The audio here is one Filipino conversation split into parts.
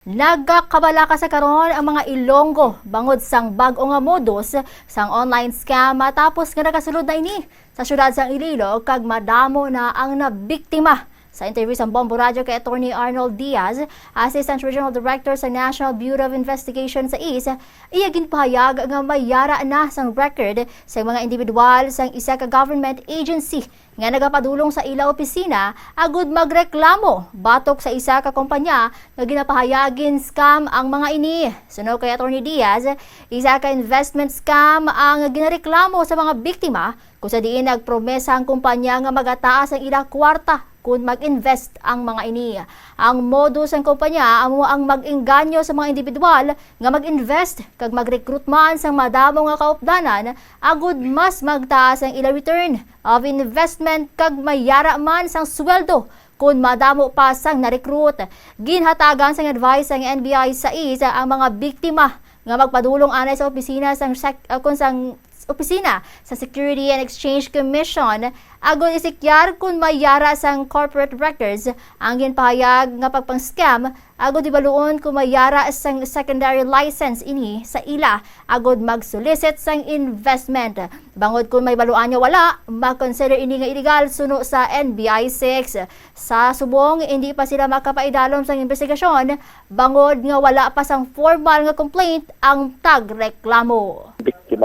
Nagkakabala ka sa karon ang mga Ilonggo bangod sang bag-o nga modus sang online scam matapos nga nakasulod na ini sa syudad sang Iloilo kag madamo na ang nabiktima. Sa interview sa Bombo Radio kay Attorney Arnold Diaz, Assistant Regional Director sa National Bureau of Investigation sa IS, iya ginpahayag nga mayara na sang record sa mga individual sang isa ka government agency nga nagapadulong sa ila opisina agud magreklamo batok sa isa ka kompanya nga ginapahayagin scam ang mga ini. Suno kay Attorney Diaz, isa ka investment scam ang ginareklamo sa mga biktima kung sa diin nagpromesa ang kumpanya nga magataas ang ila kwarta kung mag-invest ang mga ini. Ang modus ng kumpanya amo ang mag-inganyo sa mga individual nga mag-invest kag mag-recruit man sang madamo nga kaupdanan agud mas magtaas ang ila return of investment kag mayara man sang sweldo kung madamo pa sang na-recruit. Ginhatagan sang advice ang NBI sa isa ang mga biktima nga magpadulong anay sa opisina sang uh, kung sang opisina sa Security and Exchange Commission. Agon isikyar kung mayara sang corporate records. Ang ginpahayag nga pagpang-scam agod ibaluon kung mayara sang secondary license ini sa ila. Agod mag-solicit sang investment. Bangod kung may baluan niya wala mag-consider ini nga illegal suno sa NBI 6 sa subong hindi pa sila makapaidalom sang investigasyon. Bangod nga wala pa sang formal nga complaint ang tagreklamo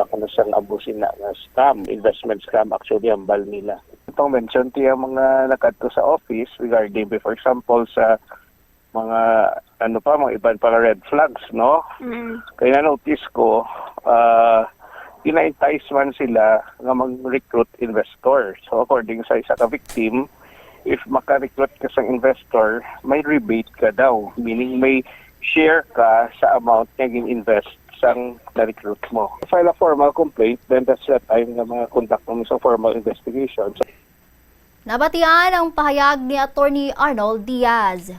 ko na siyang abusin na nga scam, investment scam actually ang bal nila. Itong mention tiya mga nakadto sa office regarding for example sa mga ano pa mga iban pa red flags no? Kaya na notice ko uh, ina-entice man sila nga mag-recruit investor. So according sa isa ka victim if maka-recruit ka sa investor may rebate ka daw meaning may share ka sa amount na invest sang na-recruit mo. File a formal complaint, then that's the time na mga conduct mo sa formal investigation. So, Nabatian ang pahayag ni Attorney Arnold Diaz.